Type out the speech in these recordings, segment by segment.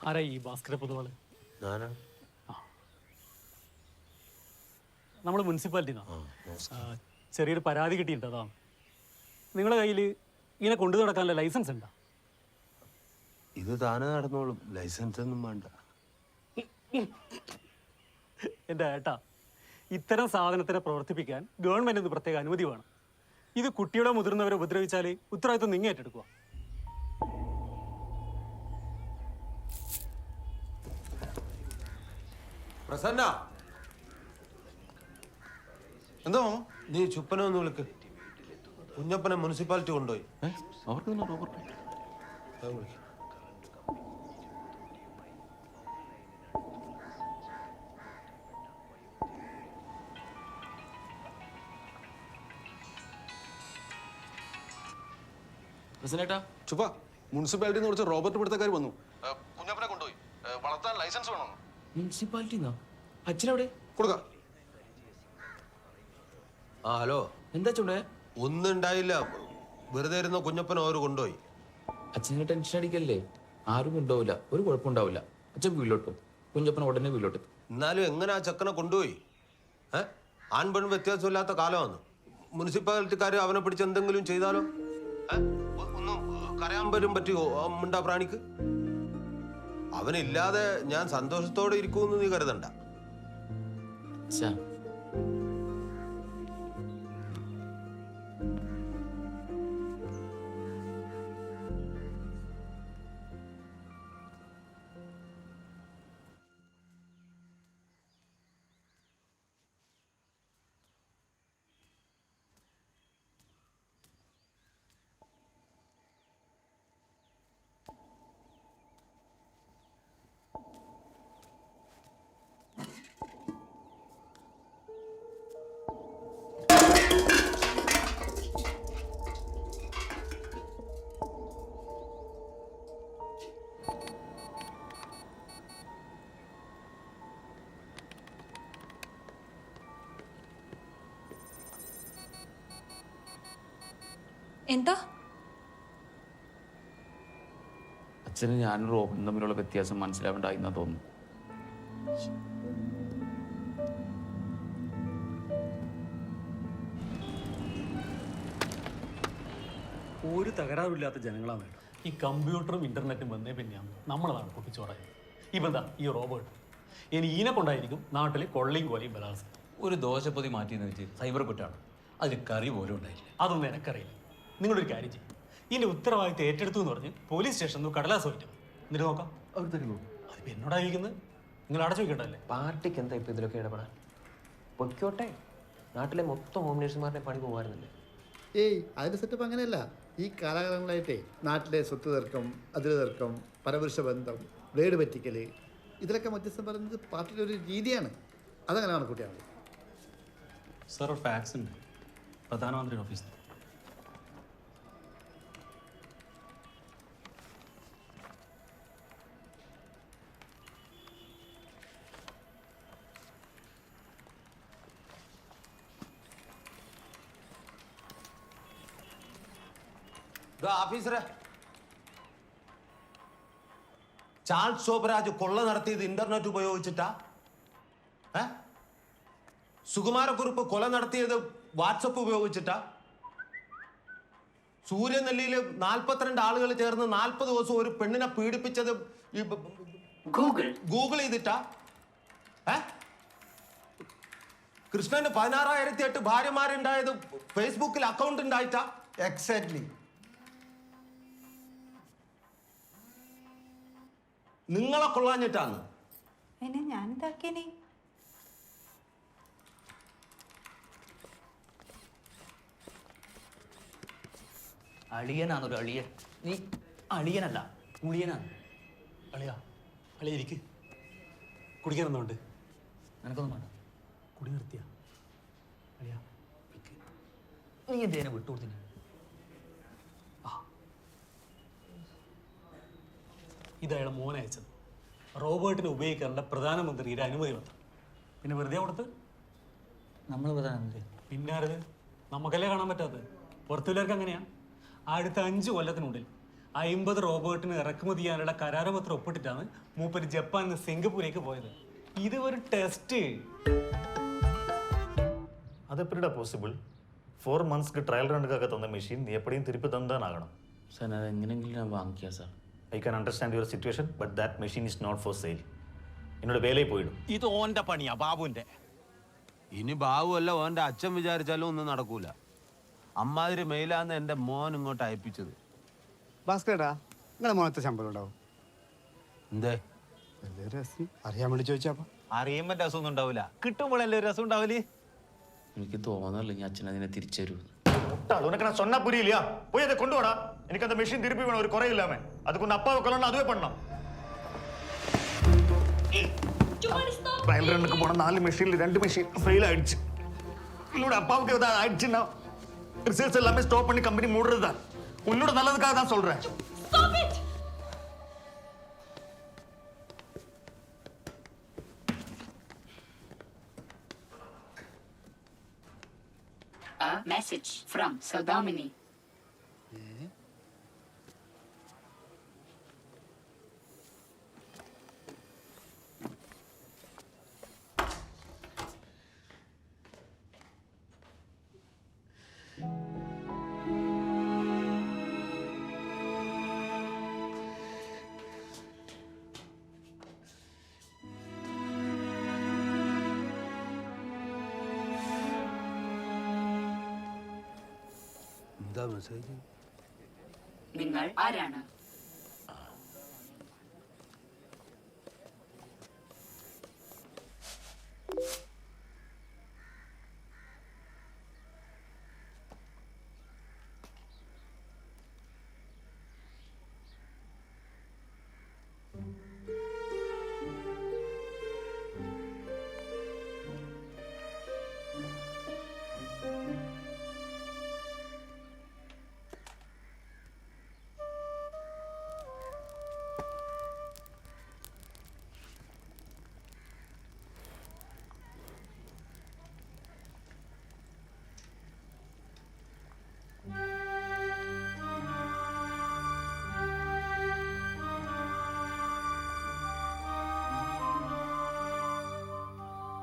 ആരാ ഈ ഭാസ്കര പൊതുവാൾ നമ്മൾ മുനിസിപ്പാലിറ്റിന്നാണ് ചെറിയൊരു പരാതി കിട്ടിയിട്ടുണ്ട് അതാണ് നിങ്ങളുടെ കയ്യിൽ ഇങ്ങനെ കൊണ്ടു നടക്കാനുള്ള ലൈസൻസ് ഉണ്ടോ? ഇത് താനെ നടന്നോളും. ലൈസൻസ് ഒന്നും വേണ്ട. എന്റെ ഏട്ടാ? ഇത്തരം സാധനത്തിനെ പ്രവർത്തിപ്പിക്കാൻ ഗവൺമെന്റ് പ്രത്യേക അനുമതി വേണം. ഇത് കുട്ടിയുടെ മുതിർന്നവരെ ഉപദ്രവിച്ചാൽ ഉത്തരവാദിത്വം നിങ്ങൾ ഏറ്റെടുക്കുക പ്രസന്ന. എന്താ നീ ചുപ്പനെ ഒന്ന് വിളിക്ക്. കുഞ്ഞപ്പനെ മുനിസിപ്പാലിറ്റി കൊണ്ടുപോയി. അവർക്ക് ചുപ്പ. മുനിസിപ്പാലിറ്റിന്ന് കുറച്ച് റോബർട്ട് പിടുത്തക്കാർ വന്നു. കുഞ്ഞപ്പനെ കൊണ്ടുപോയി. വളർത്താൻ ലൈസൻസ് വേണം? മുനിസിപ്പാലിറ്റിന്നാ? അച്ഛനെവിടെ? കൊടുക്ക. ആ ഹലോ. എന്താ ചൂണ്ട ഒന്നും ഉണ്ടായില്ല. വെറുതെ ഇരുന്ന കുഞ്ഞപ്പൻ അവർ കൊണ്ടുപോയി. അച്ഛനെ ടെൻഷൻ അടിക്കല്ലേ? ആരും ഉണ്ടാവില്ല ഒരു കുഴപ്പമുണ്ടാവില്ല അച്ഛൻ വീട്ടിലോട്ടും കുഞ്ഞപ്പൻ ഉടനെ വീട്ടിലോട്ട് എന്നാലും എങ്ങനെ ആ ചെക്കനെ കൊണ്ടുപോയി? ഏ? ആൺ പെൺ വ്യത്യാസമില്ലാത്ത കാലമാണ്. മുനിസിപ്പാലിറ്റിക്കാർ അവനെ പിടിച്ച് എന്തെങ്കിലും ചെയ്താലോ? ഒന്നും കരയാൻ വരും പറ്റുമോ ആ മിണ്ടാ പ്രാണിക്ക്? അവനില്ലാതെ ഞാൻ സന്തോഷത്തോടെ ഇരിക്കുമെന്ന് നീ കരുതണ്ട. അച്ഛാ എന്താ? അച്ഛന് ഞാനും റോബിനും തമ്മിലുള്ള വ്യത്യാസം മനസ്സിലാവേണ്ടായി എന്നാ തോന്നുന്നു. ഒരു തകരാറില്ലാത്ത ജനങ്ങളാണ് വേണ്ടത് ഈ കമ്പ്യൂട്ടറും ഇന്റർനെറ്റും വന്നേ പിന്നെയാണ് നമ്മളതാണ് പൊട്ടിച്ചോടായത് ഇപ്പം എന്താ ഈ റോബോട്ട്? ഇനി ഈനെ കൊണ്ടായിരിക്കും നാട്ടിൽ കൊള്ളയും കൊലയും ബലാത്സംഗം. ഒരു ദോശപ്പൊതി മാറ്റിയെന്ന് വെച്ച് സൈബർ കുറ്റാണ്. അതിൽ കറി പോലും ഉണ്ടായില്ല. അതൊന്നും എനക്കറിയില്ല. നിങ്ങളൊരു കാര്യം ചെയ്യും. ഇതിന്റെ ഉത്തരവാദിത്തം ഏറ്റെടുത്തു എന്ന് പറഞ്ഞ് പോലീസ് സ്റ്റേഷനിൽ നിന്ന് കടലാസ് പോയിട്ട് എന്നിട്ട് നോക്കാം. അവർ തരുമോ അതിപ്പോ എന്നോടായിരിക്കുന്നത് നിങ്ങൾ അടച്ചു വെക്കണ്ടല്ലേ പാർട്ടിക്ക് എന്താ ഇപ്പൊ ഇതിലൊക്കെ ഇടപെടാൻ? പൊയ്ക്കോട്ടെ. നാട്ടിലെ മൊത്തം ഹോം നേഴ്സുമാരുടെ പണി പോകുമായിരുന്നില്ലേ? ഏയ് അതിന്റെ സെറ്റപ്പ് അങ്ങനെയല്ല. ഈ കാലാകാലങ്ങളായിട്ടേ നാട്ടിലെ സ്വത്ത് തർക്കം അതിര് തർക്കം പരപുരുഷ ബന്ധം ബ്ലേഡ് പറ്റിക്കൽ ഇതിലൊക്കെ മധ്യസ്ഥം പറയുന്നത് പാർട്ടിയുടെ ഒരു രീതിയാണ്. അതങ്ങനെ കുട്ടിയാണ് സാർ ഫാക്സ് ഉണ്ട്. പ്രധാനമന്ത്രിയുടെ ഓഫീസിൽ ഓഫീസറെ ചാൾസ് ശോഭരാജ് കൊള്ള നടത്തിയത് ഇന്റർനെറ്റ് ഉപയോഗിച്ചിട്ടാ? ഏ? സുകുമാരക്കുറിപ്പ് കൊല നടത്തിയത് വാട്സപ്പ് ഉപയോഗിച്ചിട്ടാ? സൂര്യനെല്ലിയിൽ നാൽപ്പത്തിരണ്ട് ആളുകൾ ചേർന്ന് നാൽപ്പത് ദിവസം ഒരു പെണ്ണിനെ പീഡിപ്പിച്ചത് ഈ ഗൂഗിൾ ഗൂഗിൾ ചെയ്തിട്ടാ? ഏ? കൃഷ്ണന് പതിനാറായിരത്തി എട്ട് ഭാര്യമാരുണ്ടായത് ഫേസ്ബുക്കിൽ അക്കൗണ്ട് ഉണ്ടായിട്ടാ? എക്സാക്ട്ലി നിങ്ങളെ കൊള്ളാഞ്ഞിട്ടാണ്. എന്നെ ഞാൻ എന്താക്കിയനെ അളിയനാണൊരു അളിയൻ. നീ അളിയനല്ല കുളിയനാണ്. അളിയാ അളിയ ഇരിക്ക്. കുടിക്കാനൊന്നുണ്ട് നിനക്കൊന്നും വേണ്ട. കുടി നിർത്തിയാ. അളിയാ. നീ എന്തേനെ വിട്ടുകൊടുത്തിന് ഇത് അയാളെ മോനെ അയച്ചത്. റോബോട്ടിനെ ഉപയോഗിക്കാനുള്ള പ്രധാനമന്ത്രിയുടെ അനുമതി പത്രം. പിന്നെ വെറുതെ കൊടുത്ത്? നമ്മൾ പ്രധാനമന്ത്രി. പിന്നെ ആരത്? നമുക്കല്ലേ കാണാൻ പറ്റാത്തത്? പുറത്തുള്ളവർക്ക് അങ്ങനെയാണ് അടുത്ത അഞ്ച് കൊല്ലത്തിനുള്ളിൽ അമ്പത് റോബോട്ടിന് ഇറക്കുമതി ചെയ്യാനുള്ള കരാരപത്രം ഒപ്പിട്ടിട്ടാണ് മൂപ്പര് ജപ്പാനിൽ നിന്ന് സിംഗപ്പൂരേക്ക് പോയത്. ഇത് ഒരു ടെസ്റ്റ്. അതെപ്പോഴാ പോസിബിൾ? ഫോർ മന്ത്സ് ട്രയൽ റണ്ണുക്കാകെ തന്ന മെഷീൻ എപ്പോഴും തിരിപ്പ് തന്നാകണം സാർ അത് എങ്ങനെയെങ്കിലും ഞാൻ വാങ്ങിക്കാം sir. I can understand your situation but that machine is not for sale എന്നോട് വേലയിൽ പോയിടും. ഇത് ഓന്റെ പണിയാ ബാബുവിന്റെ. ഇനി ബാബുവല്ല ഓന്റെ അച്ഛൻ വിചാരിച്ചാലും ഒന്നും നടക്കൂല. അമ്മാതിരി മെയിലാന്ന് എന്റെ മോൻ ഇങ്ങോട്ട് അയപ്പിച്ചത്. ഭാസ്കരേട്ടാ നിങ്ങളുടെ മോനത്തെ ശമ്പളം ഉണ്ടാവും? എന്തേ? ഉണ്ടാവില്ല ഉണ്ടാവില്ലേ എനിക്ക് തോന്നല്ല ഞാൻ അതിനെ തിരിച്ചു തരുമെന്ന് ഉനക്ക് സൊന്നാ പോയി അത് മെഷീൻ തിരുപ്പി വേണം ഒരു കുറയില്ലാമേ அதுக்கு உன் அப்பாவை கொல்லணும் அதுவே பண்ணலாம் ரன்னுக்கு போன நாலு மெஷின்ல ரெண்டு மெஷின் ஃபெயில் ஆயிடுச்சு. உன்னோட அப்பாவுக்கு ஏதாவது ஆயிடுச்சுன்னா ரிசல்ட்ஸ் எல்லாமே ஸ்டாப் பண்ணி கம்பெனி மூடுறது தான் உன்னோட நல்லதுக்காக தான் சொல்றேன். A message from Sodomini. എന്താ മെസ്സേജ് നിങ്ങൾ ആരാണ്?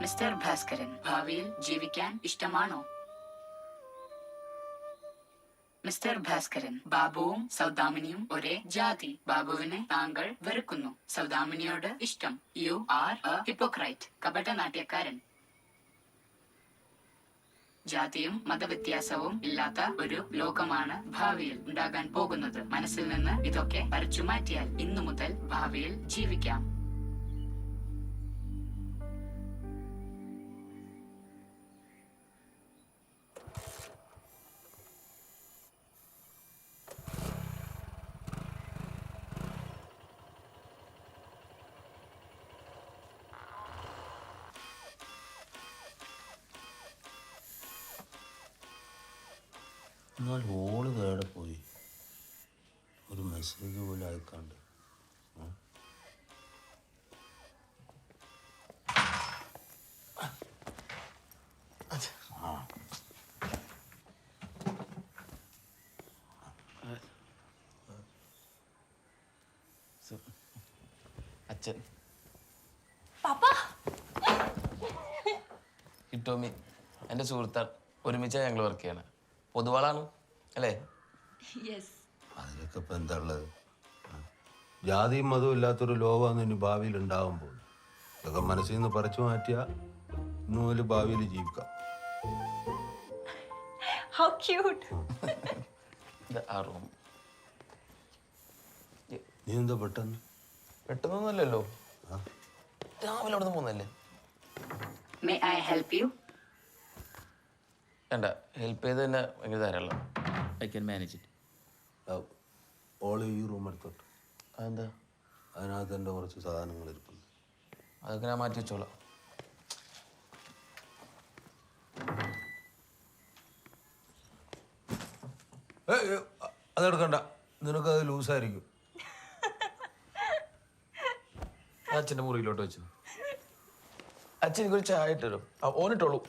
മിസ്റ്റർ ഭാസ്കരൻ. ഭാവിയിൽ ജീവിക്കാൻ ഇഷ്ടമാണോ? മിസ്റ്റർ ഭാസ്കരൻ. ബാബുവും സൗദാമിനിയും ഒരേ ജാതി. ബാബുവിനെ താങ്കൾ വെറുക്കുന്നു. സൗദാമിനിയോട് ഇഷ്ടം. You are a hypocrite. കപടനാട്യക്കാരൻ. ജാതിയും മതവ്യത്യാസവും ഇല്ലാത്ത ഒരു ലോകമാണ് ഭാവിയിൽ ഉണ്ടാകാൻ പോകുന്നത്. മനസ്സിൽ നിന്ന് ഇതൊക്കെ പറിച്ചു മാറ്റിയാൽ ഇന്നു മുതൽ ഭാവിയിൽ ജീവിക്കാം. എന്നാൽ ഓൾ വേറെ പോയി. ഒരു മെസ്സേജ് പോലും അയക്കാണ്ട്. അച്ഛൻ. കിട്ടോമി എന്റെ സുഹൃത്താണ് ഒരുമിച്ചാണ് ഞങ്ങൾ വർക്ക് ചെയ്യണം. പൊതുവാളാണ് അല്ലേ? അതിനൊക്കെ ഇപ്പം എന്താ ഉള്ളത്. ജാതിയും മതവും ഇല്ലാത്തൊരു ലോകമാണ് ഇനി ഭാവിയിൽ ഉണ്ടാകുമ്പോൾ ഇതൊക്കെ മനസ്സിൽ നിന്ന് പറിച്ചു മാറ്റിയാൽ ഇന്നു മുതൽ ഭാവിയിൽ ജീവിക്കാം. How cute. ഇത് ആ റൂം നീ എന്താ പെട്ടെന്ന്? പെട്ടെന്നൊന്നുമല്ലല്ലോ. രാവിലെ അവിടെ നിന്ന് പോകുന്നല്ലേ മേ ഐ help യു വേണ്ട. ഹെൽപ്പ് ചെയ്ത് തന്നെ ഭയങ്കര ധാരാളം. I can manage it all ഈ റൂം എടുത്തോട്ട്. അതെന്താ? അതിനകത്ത് എന്റെ കുറച്ച് സാധനങ്ങൾ ഇരിപ്പുണ്ട്. അതൊക്കെ ഞാൻ മാറ്റി വെച്ചോളാം. അതെടുക്കണ്ട നിനക്ക് അത് അതെടുക്കണ്ട നിനക്കത് ലൂസായിരിക്കും അച്ഛന്റെ മുറിയിലോട്ട് വെച്ചു അച്ഛൻ എനിക്കൊരു ചായ ഇട്ടു ഓനിട്ടോളൂ.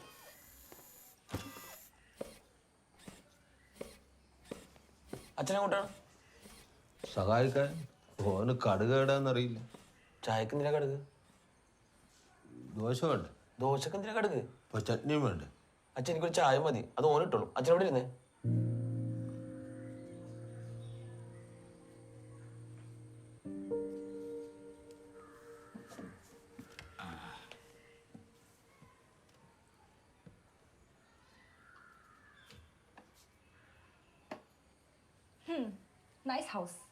അച്ഛനെ കൂട്ടാണ്? സഹായിക്കാൻ. ഓന് കടുക് കടുകേടാന്നറിയില്ല ചായക്ക് എന്തിനാ കടുക്? ദോശ വേണ്ട? ദോശക്ക് എന്തിനാ കടുക്? ഇപ്പൊ ചട്നിയും വേണ്ട? അച്ഛൻ എനിക്കൊരു ചായ മതി. അത് ഓനിട്ടോളൂ. അച്ഛൻ എവിടെ ഇരുന്നേ. nice house.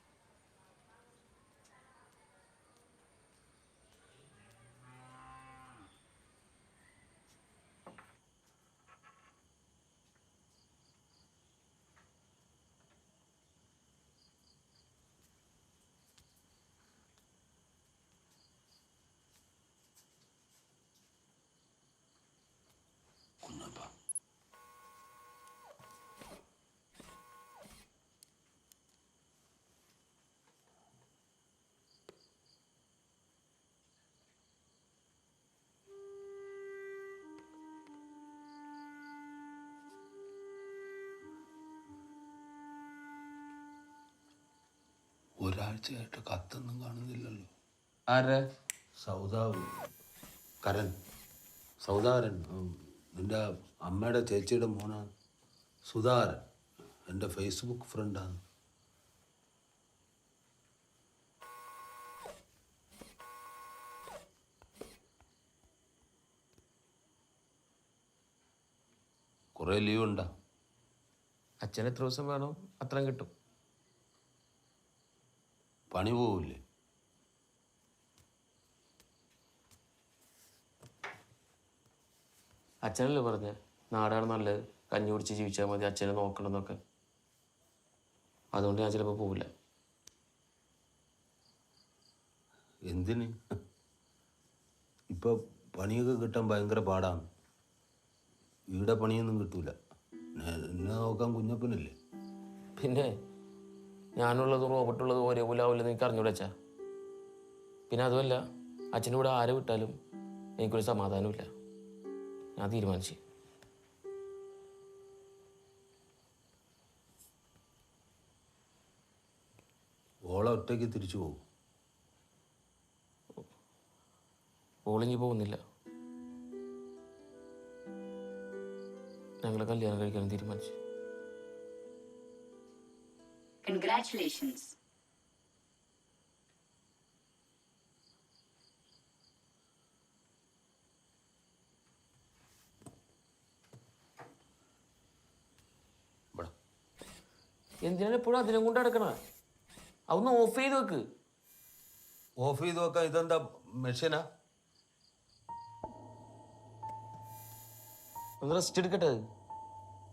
ഒരാഴ്ചയായിട്ട് കത്തൊന്നും കാണുന്നില്ലല്ലോ. ആരെ? സൗദാവ്. കരൻ. സൗദാരൻ. ഉം, നിന്റെ അമ്മയുടെ ചേച്ചിയുടെ മോനാണ് സുധാകരൻ എന്റെ ഫേസ്ബുക്ക് ഫ്രണ്ടാണ്. കുറേ ലീവ് ഉണ്ടാ അച്ഛൻ എത്ര ദിവസം വേണോ? അത്രയും കിട്ടും. പണി പോവില്ലേ? അച്ഛനല്ലേ പറഞ്ഞ നാടാണ് നല്ലത്. കഞ്ഞി കുടിച്ച് ജീവിച്ചാൽ മതി അച്ഛനെ നോക്കണമെന്നൊക്കെ അതുകൊണ്ട് ഞാൻ ചിലപ്പോൾ പോവില്ല. എന്തിന്? ഇപ്പൊ പണിയൊക്കെ കിട്ടാൻ ഭയങ്കര പാടാണ്. ഇവിടെ പണിയൊന്നും കിട്ടൂല. എന്നെ- എന്നെ നോക്കാൻ കുഞ്ഞപ്പനില്ലേ? പിന്നെ ഞാനുള്ളതും റോബർട്ടുള്ളതും ഒരേപോലെ ആവില്ലെന്ന് എനിക്ക് അറിഞ്ഞൂടെ അച്ഛാ. പിന്നെ അതുമല്ല അച്ഛന്റെ കൂടെ ആരെ വിട്ടാലും എനിക്കൊരു സമാധാനമില്ല ഞാൻ തീരുമാനിച്ചു. ഓളെ ഒറ്റയ്ക്ക് തിരിച്ചു പോകും. ഓളിങ്ങി പോകുന്നില്ല. ഞങ്ങളെ കല്യാണം കഴിക്കാൻ തീരുമാനിച്ചു. Congratulations. എന്തിനാണ് എപ്പോഴും അതിനെ കൊണ്ട് നടക്കണ? അതൊന്ന് ഓഫ് ചെയ്ത് വെക്ക്. ഓഫ് ചെയ്ത് വെക്കാൻ ഇതെന്താ മെഷീനാ ഒന്ന് റെസ്റ്റ് എടുക്കട്ടെ.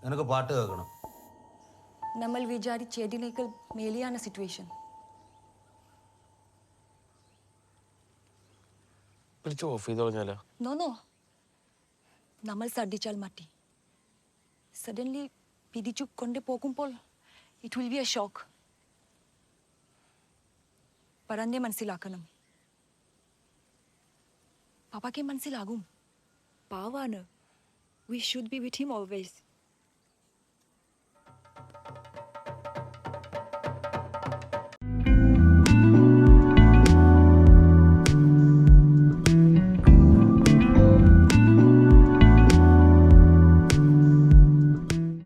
നിനക്ക് പാട്ട് കേൾക്കണം. നമ്മൾ വിചാരിച്ചതിനേക്കാൾ മേലെയാണ് സിറ്റുവേഷൻ വിളിച്ച് ഓഫ് ചെയ്ത് കളഞ്ഞാലോ നമ്മൾ ശ്രദ്ധിച്ചാൽ മതി. സഡൻലി പിരിച്ചു കൊണ്ടു പോകുമ്പോൾ it will be a shock പറഞ്ഞേ മനസ്സിലാക്കണം. പാപ്പാക്ക് മനസ്സിലാകും. പാവാണ്. We should be with him always